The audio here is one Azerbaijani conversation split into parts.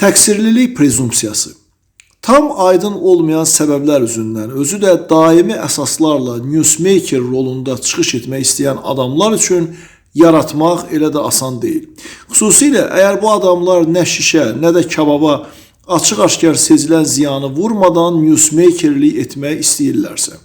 Təqsirlilik prezumpsiyası. Tam aydın olmayan səbəblər üzündən özü də daimi əsaslarla newsmaker rolunda çıxış etmək istəyən adamlar üçün yaratmaq elə də asan deyil. Xüsusilə əgər bu adamlar nə şişə, nə də kababa açıq-aşkar sezilən ziyanı vurmadan newsmakerlik etmək istəyirlərsə.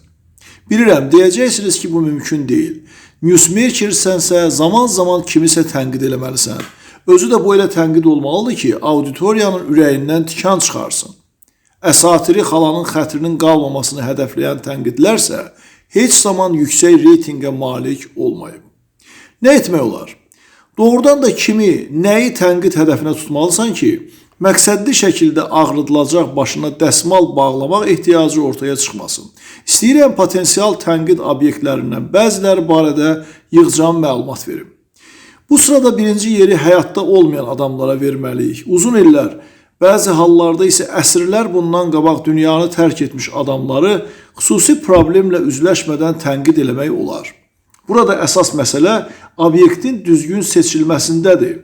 Bilirəm, deyəcəksiniz ki, bu mümkün deyil. Newsmakersənsə zaman-zaman kimisə tənqid eləməlisən. Özü də bu elə tənqid olmalıdır ki, auditoriyanın ürəyindən tikan çıxarsın. Əsatiri xalanın xətrinin qalmamasını hədəfləyən tənqidlərsə heç zaman yüksək reytinqə malik olmayıb. Nə etmək olar? Doğrudan da kimi, nəyi tənqid hədəfinə tutmalısan ki, məqsədli şəkildə ağrıdılacaq başına dəsmal bağlamaq ehtiyacı ortaya çıxmasın. İstəyirəm potensial tənqid obyektlərindən bəziləri barədə yığcam məlumat verim. Bu sırada birinci yeri həyatda olmayan adamlara verməliyik. Uzun illər, bəzi hallarda isə əsrlər bundan qabaq dünyanı tərk etmiş adamları xüsusi problemlə üzləşmədən tənqid eləmək olar. Burada əsas məsələ obyektin düzgün seçilməsindədir.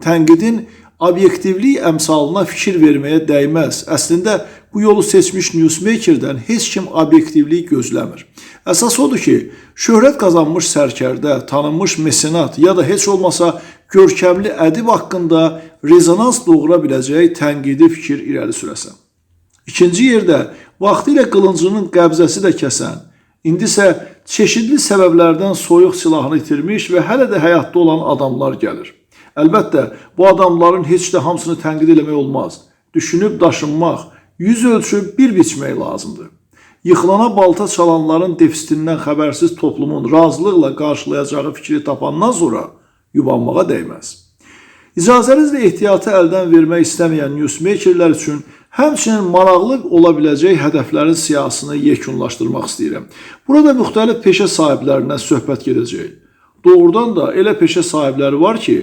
Tənqidin obyektivlik əmsalına fikir verməyə dəyməz. Əslində bu yolu seçmiş newsmakerdən heç kim obyektivlik gözləmir. Əsas odur ki, şöhrət qazanmış sərkərdə, tanınmış mesenat ya da heç olmasa görkəmli ədib haqqında rezonans doğura biləcək tənqidi fikir irəli sürəsən. İkinci yerdə vaxtilə qılıncının qəbzəsi də kəsən, indi isə çeşidli səbəblərdən soyuq silahını itirmiş və hələ də həyatda olan adamlar gəlir. Əlbəttə, bu adamların heç də hamısını tənqid eləmək olmaz. Düşünüb daşınmaq, yüz ölçüb bir biçmək lazımdır. Yıxılana balta çalanların defisitindən xəbərsiz toplumun razılıqla qarşılayacağı fikri tapandan sonra yubanmağa dəyməz. İcazənizlə ehtiyatı əldən vermək istəməyən newsmakerlər üçün həmçinin maraqlı ola biləcək hədəflərin siyasını yekunlaşdırmaq istəyirəm. Burada müxtəlif peşə sahiblərindən söhbət gedəcək. Doğrudan da elə peşə sahibləri var ki,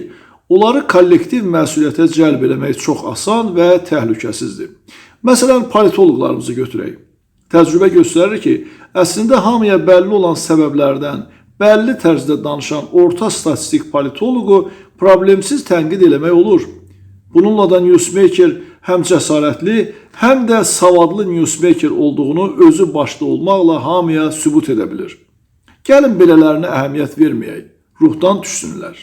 onları kollektiv məsuliyyətə cəlb eləmək çox asan və təhlükəsizdir. Məsələn, politoloqlarımızı götürək. Təcrübə göstərir ki, əslində hamıya bəlli olan səbəblərdən bəlli tərzdə danışan orta statistik politoloqu problemsiz tənqid eləmək olur. Bununla da newsmaker həm cəsarətli, həm də savadlı newsmaker olduğunu özü başda olmaqla hamıya sübut edə bilir. Gəlin belələrinə əhəmiyyət verməyək, ruhdan düşsünlər.